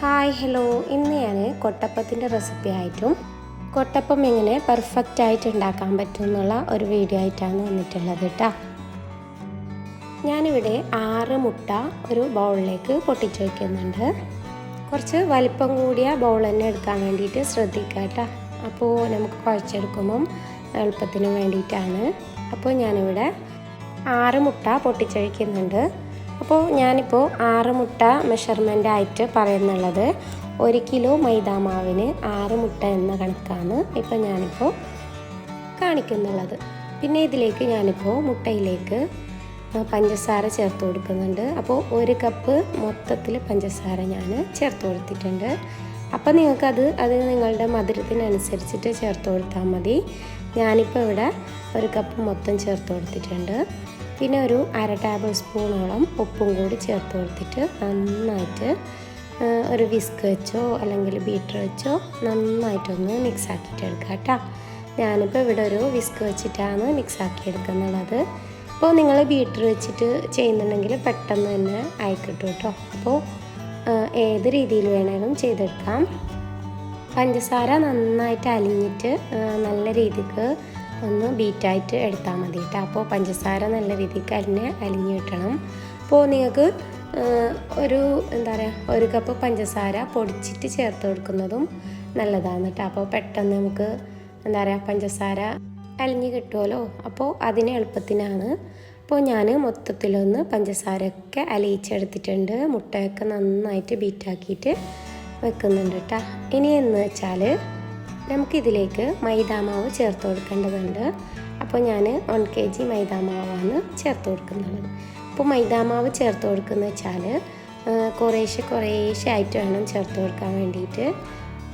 Hi hello. ഇന്ന് ഞാൻ കൊട്ടപ്പത്തിന്റെ recipe ആയിട്ടും കൊട്ടപ്പം എങ്ങനെ പെർഫെക്റ്റ് ആയിട്ട് ഉണ്ടാക്കാൻ പറ്റും എന്നുള്ള ഒരു വീഡിയോ ആയിട്ടാണ് വന്നിട്ടുള്ളത് കേട്ടോ ഞാനിവിടെ ആറ് മുട്ട ഒരു ബൗളിലേക്ക് പൊട്ടിച്ച് വയ്ക്കുന്നുണ്ട് കുറച്ച് വലിപ്പം കൂടിയ ബൗൾ തന്നെ എടുക്കാൻ വേണ്ടിയിട്ട് ശ്രദ്ധിക്കുക കേട്ടോ അപ്പോൾ നമുക്ക് കുഴച്ചെടുക്കുമ്പം എളുപ്പത്തിന് വേണ്ടിയിട്ടാണ്. അപ്പോൾ ഞാനിവിടെ ആറ് മുട്ട പൊട്ടിച്ചഴിക്കുന്നുണ്ട് അപ്പോൾ ഞാനിപ്പോൾ ആറ് മുട്ട മെഷർമെന്റ് ആയിട്ട് പറയുന്നുള്ളത്. ഒരു കിലോ മൈദാമാവിന് ആറ് മുട്ട എന്ന കണക്കാണ് ഇപ്പോൾ ഞാനിപ്പോൾ കാണിക്കുന്നുള്ളത്. പിന്നെ ഇതിലേക്ക് ഞാനിപ്പോൾ മുട്ടയിലേക്ക് പഞ്ചസാര ചേർത്ത് കൊടുക്കുന്നുണ്ട്. അപ്പോൾ ഒരു കപ്പ് മൊത്തത്തിൽ പഞ്ചസാര ഞാൻ ചേർത്ത് കൊടുത്തിട്ടുണ്ട്. അപ്പോൾ നിങ്ങൾക്കത് അത് നിങ്ങളുടെ മധുരത്തിനനുസരിച്ചിട്ട് ചേർത്ത് കൊടുത്താൽ മതി. ഞാനിപ്പോൾ ഇവിടെ ഒരു കപ്പ് മൊത്തം ചേർത്ത് കൊടുത്തിട്ടുണ്ട്. പിന്നെ ഒരു അര ടേബിൾ സ്പൂണോളം ഉപ്പും കൂടി ചേർത്ത് കൊടുത്തിട്ട് നന്നായിട്ട് ഒരു വിസ്ക് വെച്ചോ അല്ലെങ്കിൽ ബീറ്റർ വെച്ചോ നന്നായിട്ടൊന്ന് മിക്സ് ആക്കിയിട്ട് എടുക്കുക കേട്ടോ. ഞാനിപ്പോൾ ഇവിടെ ഒരു വിസ്ക് വെച്ചിട്ടാണ് മിക്സ് ആക്കി എടുക്കുന്നത്. അപ്പോൾ നിങ്ങൾ ബീറ്റർ വെച്ചിട്ട് ചെയ്യുന്നുണ്ടെങ്കിൽ പെട്ടെന്ന് തന്നെ അയക്കിട്ടു കേട്ടോ. അപ്പോൾ ഏത് രീതിയിൽ വേണമെങ്കിലും ചെയ്തെടുക്കാം. പഞ്ചസാര നന്നായിട്ട് അലിഞ്ഞിട്ട് നല്ല രീതിക്ക് ഒന്ന് ബീറ്റായിട്ട് എടുത്താൽ മതി കേട്ടോ. അപ്പോൾ പഞ്ചസാര നല്ല രീതിക്ക് അതിനെ അലിഞ്ഞു കിട്ടണം. അപ്പോൾ നിങ്ങൾക്ക് ഒരു എന്താ പറയുക ഒരു കപ്പ് പഞ്ചസാര പൊടിച്ചിട്ട് ചേർത്ത് കൊടുക്കുന്നതും നല്ലതാണ് കേട്ടോ. അപ്പോൾ പെട്ടെന്ന് നമുക്ക് എന്താ പറയുക പഞ്ചസാര അലിഞ്ഞ് കിട്ടുമല്ലോ? അപ്പോൾ അതിന് എളുപ്പത്തിനാണ്. അപ്പോൾ ഞാൻ മൊത്തത്തിലൊന്ന് പഞ്ചസാരയൊക്കെ അലിയിച്ചെടുത്തിട്ടുണ്ട്. മുട്ടയൊക്കെ നന്നായിട്ട് ബീറ്റാക്കിയിട്ട് വെക്കുന്നുണ്ട് കേട്ടോ. ഇനി എന്ന് വെച്ചാൽ നമുക്കിതിലേക്ക് മൈദാമാവ് ചേർത്ത് കൊടുക്കേണ്ടതുണ്ട്. അപ്പോൾ ഞാൻ വൺ കെ ജി മൈദാമാവാണ് ചേർത്ത് കൊടുക്കുന്നത്. അപ്പോൾ മൈദാമാവ് ചേർത്ത് കൊടുക്കുന്ന വെച്ചാൽ കുറേശ്ശെ കുറേശ്ശെ ആയിട്ട് വേണം ചേർത്ത് കൊടുക്കാൻ വേണ്ടിയിട്ട്.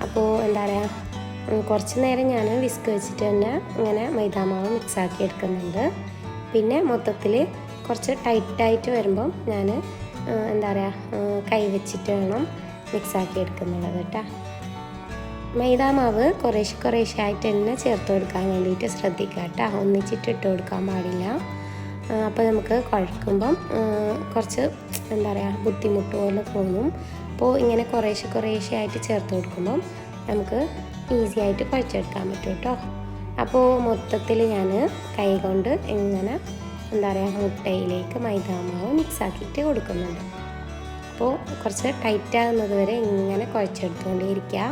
അപ്പോൾ എന്താ പറയുക കുറച്ച് നേരം ഞാൻ വിസ്ക് വെച്ചിട്ട് തന്നെ ഇങ്ങനെ മൈദാമാവ് മിക്സാക്കി എടുക്കുന്നുണ്ട്. പിന്നെ മൊത്തത്തിൽ കുറച്ച് ടൈറ്റായിട്ട് വരുമ്പം ഞാൻ എന്താ പറയുക കൈ വെച്ചിട്ട് വേണം മിക്സാക്കി എടുക്കുന്നുള്ളത് കേട്ടോ. മൈദാമാവ് കുറേശ്ശെ കുറേശ്ശെ ആയിട്ട് തന്നെ ചേർത്ത് കൊടുക്കാൻ വേണ്ടിയിട്ട് ശ്രദ്ധിക്കുക കേട്ടോ. ഒന്നിച്ചിട്ട് ഇട്ട് കൊടുക്കാൻ പാടില്ല. അപ്പോൾ നമുക്ക് കുഴക്കുമ്പം കുറച്ച് എന്താ പറയുക ബുദ്ധിമുട്ട് പോലെ തോന്നും. അപ്പോൾ ഇങ്ങനെ കുറേശ്ശെ കുറേശ്ശെ ആയിട്ട് ചേർത്ത് കൊടുക്കുമ്പം നമുക്ക് ഈസി ആയിട്ട് കുഴച്ചെടുക്കാൻ പറ്റും കേട്ടോ. അപ്പോൾ മൊത്തത്തിൽ ഞാൻ കൈ കൊണ്ട് ഇങ്ങനെ എന്താ പറയുക മുട്ടയിലേക്ക് മൈദാമാവ് മിക്സ് ആക്കിയിട്ട് കൊടുക്കുന്നുണ്ട്. അപ്പോൾ കുറച്ച് ടൈറ്റ് ആകുന്നത് വരെ ഇങ്ങനെ കുഴച്ചെടുത്തുകൊണ്ടേയിരിക്കുക.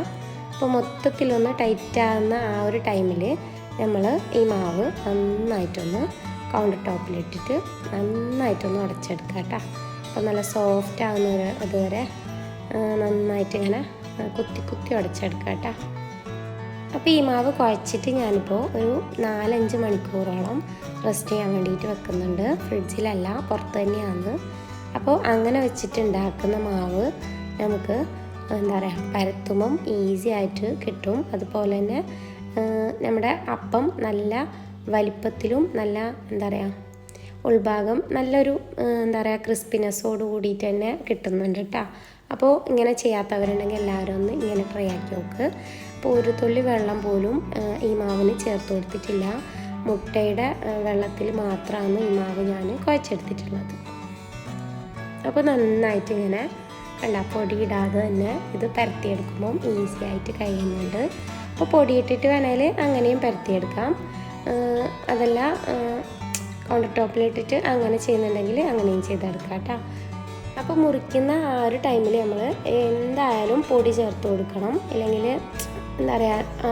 അപ്പോൾ മൊത്തത്തിലൊന്ന് ടൈറ്റാകുന്ന ആ ഒരു ടൈമിൽ നമ്മൾ ഈ മാവ് നന്നായിട്ടൊന്ന് കൗണ്ടർ ടോപ്പിലിട്ടിട്ട് നന്നായിട്ടൊന്ന് ഉടച്ചെടുക്കുക കേട്ടോ. അപ്പോൾ നല്ല സോഫ്റ്റ് ആകുന്ന അതുവരെ നന്നായിട്ട് ഇങ്ങനെ കുത്തി കുത്തി ഉടച്ചെടുക്കുക കേട്ടോ. അപ്പോൾ ഈ മാവ് കുഴച്ചിട്ട് ഞാനിപ്പോൾ ഒരു നാലഞ്ച് മണിക്കൂറോളം റെസ്റ്റ് ചെയ്യാൻ വേണ്ടിയിട്ട് വെക്കുന്നുണ്ട്. ഫ്രിഡ്ജിലല്ല പുറത്ത് തന്നെയാണ്. അപ്പോൾ അങ്ങനെ വെച്ചിട്ടുണ്ടാക്കുന്ന മാവ് നമുക്ക് എന്താ പറയുക പരത്തുമ്പം ഈസി ആയിട്ട് കിട്ടും. അതുപോലെ തന്നെ നമ്മുടെ അപ്പം നല്ല വലിപ്പത്തിലും നല്ല എന്താ പറയുക ഉൾഭാഗം നല്ലൊരു എന്താ പറയുക ക്രിസ്പിനെസ്സോട് കൂടിയിട്ട് തന്നെ കിട്ടുന്നുണ്ട് കേട്ടോ അപ്പോൾ ഇങ്ങനെ ചെയ്യാത്തവരുണ്ടെങ്കിൽ എല്ലാവരും ഒന്ന് ഇങ്ങനെ ട്രൈ ആക്കി നോക്ക്. അപ്പോൾ ഒരു തുള്ളി വെള്ളം പോലും ഈ മാവിന് ചേർത്ത് കൊടുത്തിട്ടില്ല. മുട്ടയുടെ വെള്ളത്തിൽ മാത്രമാണ് ഈ മാവ് ഞാൻ കുഴച്ചെടുത്തിട്ടുള്ളത്. അപ്പോൾ നന്നായിട്ട് ഇങ്ങനെ കണ്ട പൊടി ഇടാതെ തന്നെ ഇത് പരത്തിയെടുക്കുമ്പം ഈസി ആയിട്ട് കഴിയുന്നുണ്ട്. അപ്പോൾ പൊടിയിട്ടിട്ട് വേണേൽ അങ്ങനെയും പരത്തിയെടുക്കാം. അതല്ല കൗണ്ടർ ടോപ്പിലിട്ടിട്ട് അങ്ങനെ ചെയ്യുന്നുണ്ടെങ്കിൽ അങ്ങനെയും ചെയ്തെടുക്കാം കേട്ടോ. അപ്പോൾ മുറിക്കുന്ന ആ ഒരു ടൈമിൽ നമ്മൾ എന്തായാലും പൊടി ചേർത്ത് കൊടുക്കണം. അല്ലെങ്കിൽ എന്താ പറയുക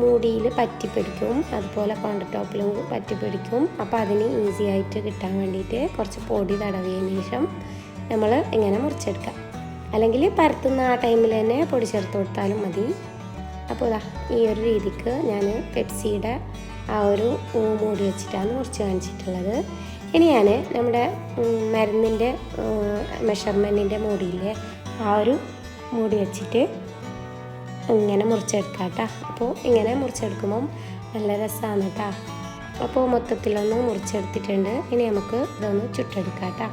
മൂടിയിൽ പറ്റിപ്പിടിക്കും. അതുപോലെ കൗണ്ടർ ടോപ്പിലും പറ്റിപ്പിടിക്കും. അപ്പോൾ അതിന് ഈസി ആയിട്ട് കിട്ടാൻ വേണ്ടിയിട്ട് കുറച്ച് പൊടി തടവിയതിന് ശേഷം നമ്മൾ ഇങ്ങനെ മുറിച്ചെടുക്കാം. അല്ലെങ്കിൽ പരത്തുന്ന ആ ടൈമിൽ തന്നെ പൊടി ചേർത്ത് കൊടുത്താലും മതി. അപ്പോൾ ഇതാ ഈ ഒരു രീതിക്ക് ഞാൻ പെപ്സിയുടെ ആ ഒരു മൂടി വെച്ചിട്ടാണ് മുറിച്ച് കാണിച്ചിട്ടുള്ളത്. ഇനിയാണ് നമ്മുടെ മരുന്നിന്റെ മെഷർമെന്റിന്റെ മൂടിയിലെ ആ ഒരു മൂടി വെച്ചിട്ട് ഇങ്ങനെ മുറിച്ചെടുക്കാം കേട്ടോ. അപ്പോൾ ഇങ്ങനെ മുറിച്ചെടുക്കുമ്പം നല്ല രസമാണ് കേട്ടോ. അപ്പോൾ മൊത്തത്തിലൊന്ന് മുറിച്ചെടുത്തിട്ടുണ്ട്. ഇനി നമുക്ക് ഇതൊന്ന് ചുട്ടെടുക്കാം കേട്ടോ.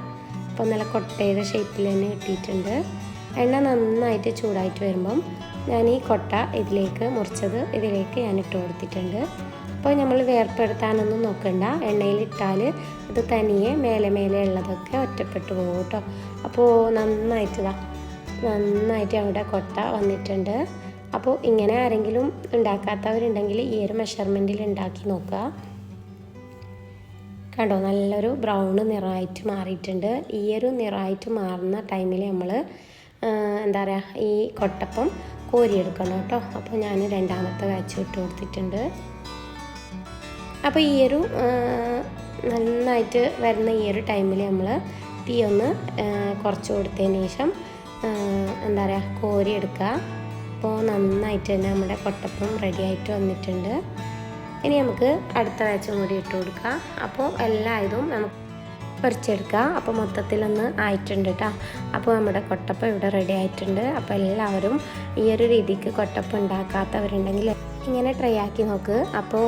അപ്പോൾ നല്ല കൊട്ടയുടെ ഷേപ്പിൽ തന്നെ കിട്ടിയിട്ടുണ്ട് എണ്ണ നന്നായിട്ട് ചൂടായിട്ട് വരുമ്പം ഞാൻ ഈ കൊട്ട ഇതിലേക്ക് മുറിച്ചത് ഇതിലേക്ക് ഞാൻ ഇട്ട് കൊടുത്തിട്ടുണ്ട്. അപ്പോൾ നമ്മൾ വേർപ്പെടുത്താനൊന്നും നോക്കണ്ട. എണ്ണയിലിട്ടാൽ അത് തനിയെ മേലെ മേലെ ഉള്ളതൊക്കെ ഒറ്റപ്പെട്ടു പോകും കേട്ടോ. അപ്പോൾ നന്നായിട്ടതാ നന്നായിട്ട് അവിടെ കൊട്ട വന്നിട്ടുണ്ട്. അപ്പോൾ ഇങ്ങനെ ആരെങ്കിലും ഉണ്ടാക്കാത്തവരുണ്ടെങ്കിൽ ഈ ഒരു മെഷർമെന്റിൽ ഉണ്ടാക്കി നോക്കുക. കണ്ടോ? നല്ലൊരു ബ്രൗൺ നിറമായിട്ട് മാറിയിട്ടുണ്ട്. ഈ ഒരു നിറമായിട്ട് മാറുന്ന ടൈമിൽ നമ്മൾ എന്താ പറയുക ഈ കൊട്ടപ്പം കോരിയെടുക്കണം കേട്ടോ. അപ്പോൾ ഞാൻ രണ്ടാമത്തെ കാച്ച് ഇട്ട് കൊടുത്തിട്ടുണ്ട്. അപ്പോൾ ഈ ഒരു നന്നായിട്ട് വരുന്ന ഈ ഒരു ടൈമിൽ നമ്മൾ തീ ഒന്ന് കുറച്ച് കൊടുത്തതിന് ശേഷം എന്താ പറയുക കോരിയെടുക്കുക. അപ്പോൾ നന്നായിട്ട് തന്നെ നമ്മുടെ കൊട്ടപ്പം റെഡി ആയിട്ട് വന്നിട്ടുണ്ട്. ഇനി നമുക്ക് അടുത്ത ബാച്ചും കൂടി ഇട്ട് കൊടുക്കാം. അപ്പോൾ എല്ലാ ഇതും നമുക്ക് പൊരിച്ചെടുക്കുക അപ്പോൾ മൊത്തത്തിലൊന്ന് ആയിട്ടുണ്ട് കേട്ടോ അപ്പോൾ നമ്മുടെ കൊട്ടപ്പ ഇവിടെ റെഡി ആയിട്ടുണ്ട്. അപ്പോൾ എല്ലാവരും ഈ ഒരു രീതിക്ക് കൊട്ടപ്പ ഉണ്ടാക്കാത്തവരുണ്ടെങ്കിൽ ഇങ്ങനെ ട്രൈ ആക്കി നോക്ക്. അപ്പോൾ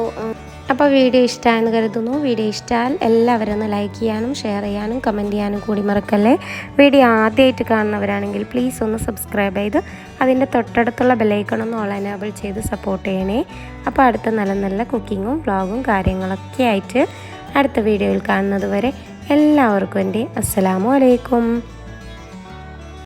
അപ്പോൾ വീഡിയോ ഇഷ്ടമായെന്ന് കരുതുന്നു. വീഡിയോ ഇഷ്ടമായാൽ എല്ലാവരും ഒന്ന് ലൈക്ക് ചെയ്യാനും ഷെയർ ചെയ്യാനും കമന്റ് ചെയ്യാനും കൂടി മറക്കല്ലേ. വീഡിയോ ആദ്യമായിട്ട് കാണുന്നവരാണെങ്കിൽ പ്ലീസ് ഒന്ന് സബ്സ്ക്രൈബ് ചെയ്ത് അതിന്റെ തൊട്ടടുത്തുള്ള ബെലൈക്കൺ ഒന്ന് ഓൾ എനേബിൾ ചെയ്ത് സപ്പോർട്ട് ചെയ്യണേ. അപ്പോൾ അടുത്ത നല്ല നല്ല കുക്കിങ്ങും വ്ളോഗും കാര്യങ്ങളൊക്കെ ആയിട്ട് അടുത്ത വീഡിയോയിൽ കാണുന്നത് വരെ എല്ലാവർക്കും എന്റെ അസ്സലാമു അലൈക്കും.